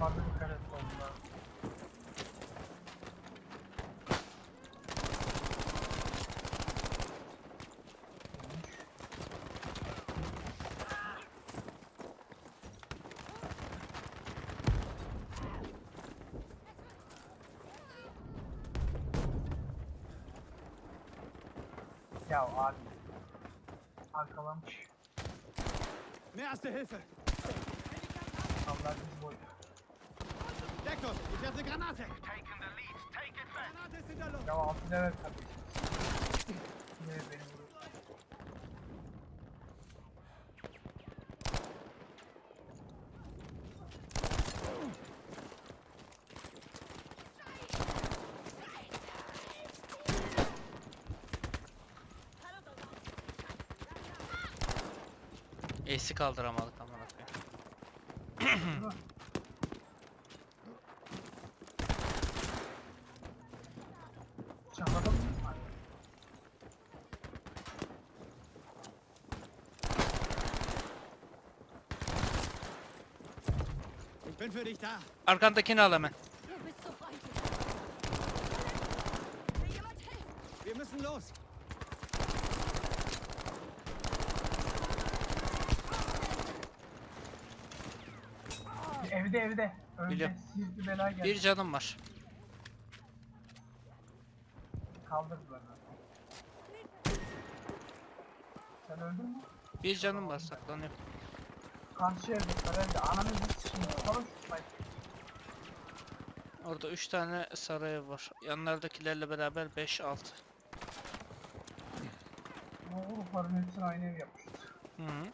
Adamlarda dikkat et sonunda. Ya abi. Arkalamış. Mehr Erste Hilfe! Allah biz boy. Deckung! Ich werfe Granate! Granate ist in der Luft! Ya altı level kardeşim. Yine beni vuruyor. Ace'i kaldıramadık amına koyayım. Çanladım. Ich bin für dich da! Arkandakini al hemen. Wir müssen los! Evde evde. Önde Biliyorum. sihirli bela geldi. Bir canım var. Kaldırdılar. beni. Sen öldün mü? Bir canım var saklanıyor. Karşı evde, karaydı. Ananı bir sikeyim. Salın şu. Orada 3 tane sarı ev var. Yanlardakilerle beraber 5-6. O Urufların hepsini aynı ev yapmışlar. Hı -hı.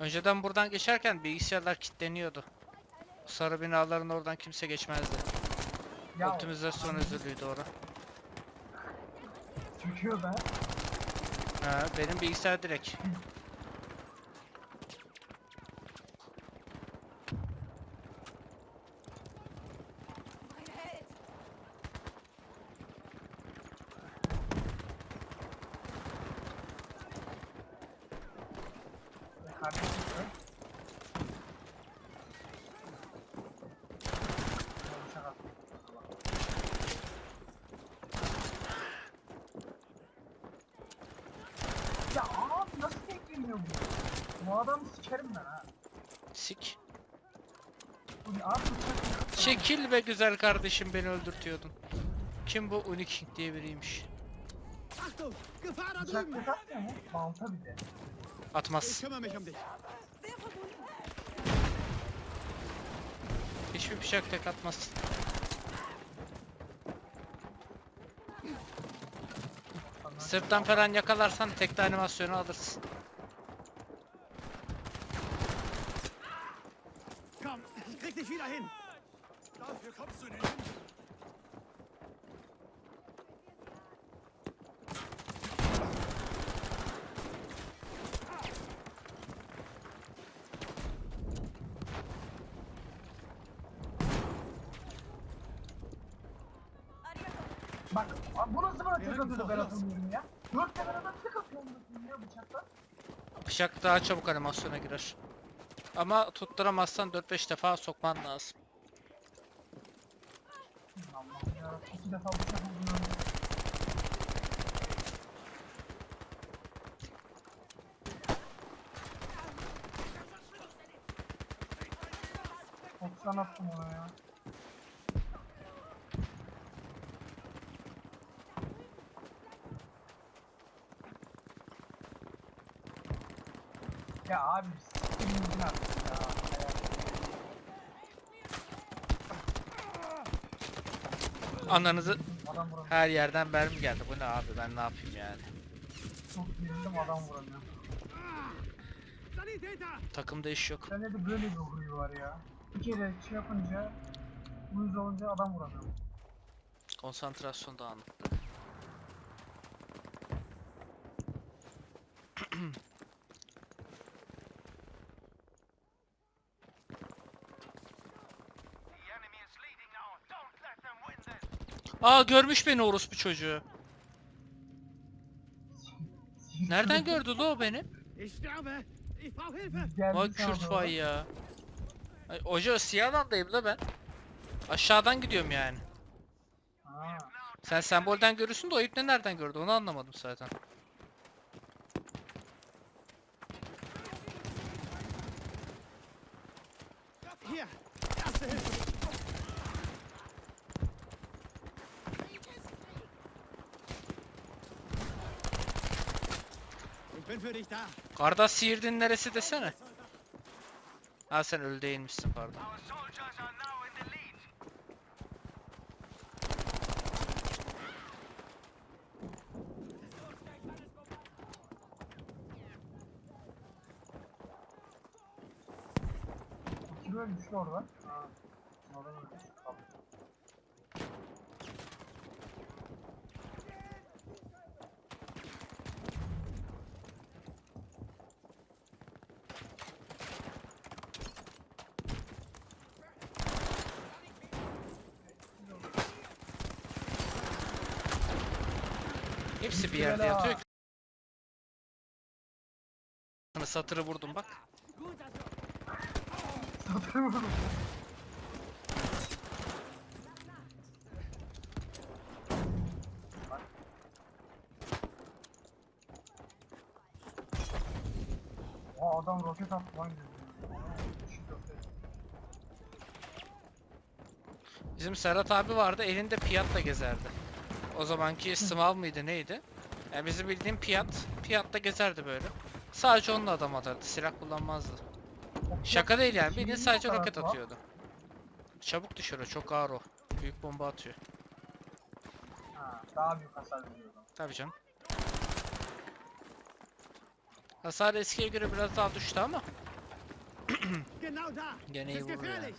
Önceden buradan geçerken bilgisayarlar kilitleniyordu. Sarı binaların oradan kimse geçmezdi. Ya Optimizasyon özürlüydü ora. Çöküyor da. Ha, benim bilgisayar direkt. Kardeşim de. Ya bıçak attı. Ya abi nasıl tekleniyor bu? Adamı sikerim ben ha. Sik. Abi Çekil be güzel kardeşim beni öldürtüyordun. Kim bu Uniking diye biriymiş. Tek atmıyor mu? Balta bir de. Atmaz. Hiçbir bıçak tek atmaz. Sırttan falan yakalarsan tekte animasyonu alırsın. Bak bu nasıl bana tek Yarın atıyordu ben atamıyorum ya. Dört tane adam tek atıyor ya bıçakla. Bıçak daha çabuk animasyona girer. Ama tutturamazsan 4-5 defa sokman lazım. Allah'ım yarabbim iki defa bıçak vurdum. Oksan attım ona ya. Ya abi gidin artık ya. Ananızı Adam vuramıyor. her yerden mermi geldi. Bu ne abi ben ne yapayım yani. Çok gerildim adam vuramıyor. Takımda iş yok. Bende de böyle bir huyu var ya. Bir kere şey yapınca, uyuz olunca adam vuramıyor. Konsantrasyon dağınık. Aa görmüş beni orospu çocuğu. Nereden gördü lo o beni? Ich sterbe! Ich brauche Hilfe! Geldi Vay sana Kürt doğru. vay ya. Ay, Hoca siyah alandayım da ben. Aşağıdan gidiyorum yani. Ha. Sen sembolden görürsün de o ipne nereden gördü onu anlamadım zaten. Hier, Karda sihirdin neresi desene. Ha sen ölü değilmişsin pardon. Kim ölmüş mü orada? Ha. Ölmüş. Tamam. Hepsi bir yerde yatıyor ki. Sana Satırı vurdum bak. Satırı vurdum. Aa adam roket attı lan. Bizim Serhat abi vardı elinde piyatla gezerdi. O zamanki sımav mıydı neydi? Yani bizim bildiğim piyat, piyatla gezerdi böyle. Sadece onunla adam atardı, silah kullanmazdı. Şaka değil yani, bildiğin ne sadece roket atıyordu. Çabuk düşüyor o, çok ağır o. Büyük bomba atıyor. Ha, daha büyük hasar veriyor. Tabii canım. Hasar eskiye göre biraz daha düştü ama Genau da. Gene iyi vuruyor yani.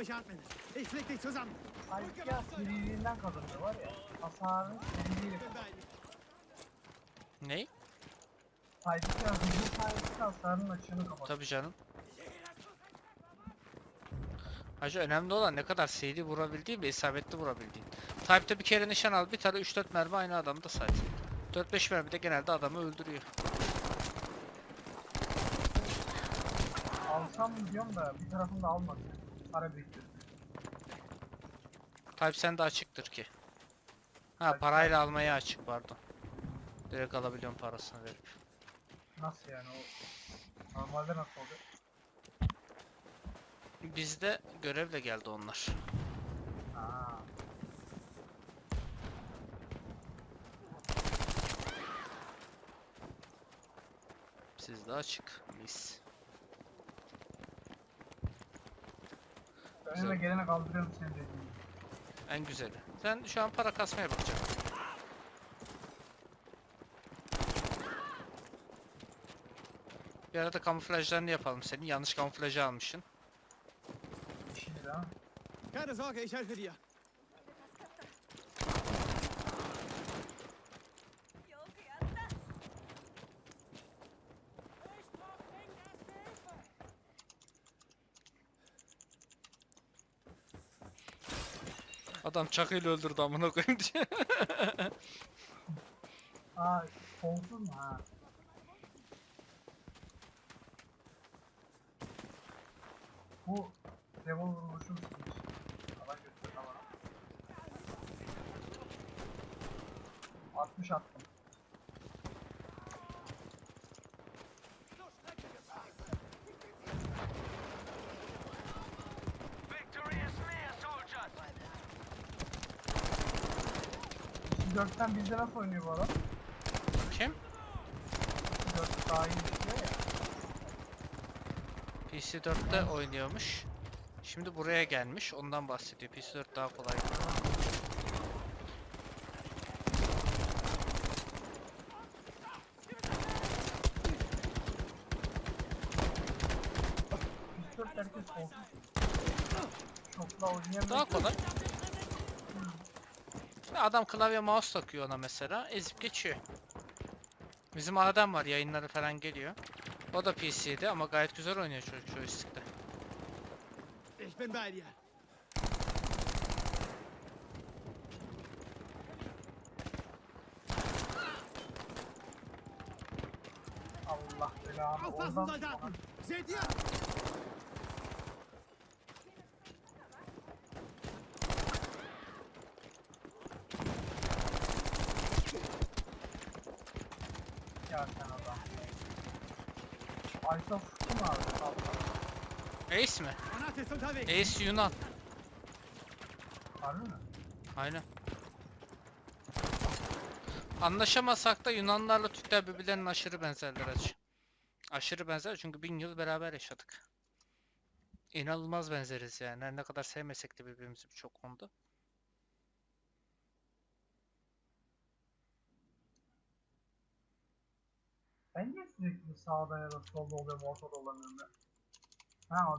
Atmen. Ich flick dich zusammen. Sanki ya seriliğinden kazanıyor var ya. Hasarın seriliğiyle. Dir. ney? Saydaki ya hücum sayesinde hasarın açığını kapatıyor. Tabii canım. Hacı önemli olan ne kadar seri vurabildiğin ve isabetli vurabildiğin. Type'da bir kere nişan al bir tane 3-4 mermi aynı adamda say. 4-5 mermi de genelde adamı öldürüyor. Alsam diyorum da bir tarafını da almadım. Para bekliyorum. Type sende açıktır ki. Ha Type parayla almaya açık pardon. Direkt alabiliyorum parasını verip. Nasıl yani o? Normalde nasıl oluyor? Bizde görevle geldi onlar. Ha. Sizde açık. Mis. Önüme gelene kaldırıyorum seni dediğin. gibi. En güzeli. Sen şu an para kasmaya bakacaksın. Bir arada kamuflajlarını yapalım senin. Yanlış kamuflajı almışsın. İşini de ha. Keine Sorge, ich helfe dir. Adam çakıyla öldürdü amına koyayım diye. Aa kolsuz mu ha? Bu vuruşu musunuz? Allah göster tamam. 60 attım. 4'ten bizde nasıl oynuyor bu adam? Kim? 4 daha iyi düşüyor ya. PC4'te oynuyormuş. Şimdi buraya gelmiş. Ondan bahsediyor. PC4 daha kolay. Biz 4 herkes kolsuz. Çokla oynayamıyor. Daha kolay. Adam klavye mouse takıyor ona mesela. Ezip geçiyor. Bizim Adem var yayınları falan geliyor. O da PC'de ama gayet güzel oynuyor çocuk joystick'te. Ich bin bei dir. Allah belanı. Aufpassen, Soldaten! Seht ihr? Ya sen adam. Aysa sıktı mı abi? Ace mi? Ace Yunan. Harbi mi? Aynen. Anlaşamasak da Yunanlarla Türkler birbirlerine aşırı benzerler acı. Aşırı benzer çünkü bin yıl beraber yaşadık. İnanılmaz benzeriz yani. Her ne kadar sevmesek de birbirimizi birçok konuda. Sürekli sağda ya da solda oluyorum ortada olamıyorum ben? Ha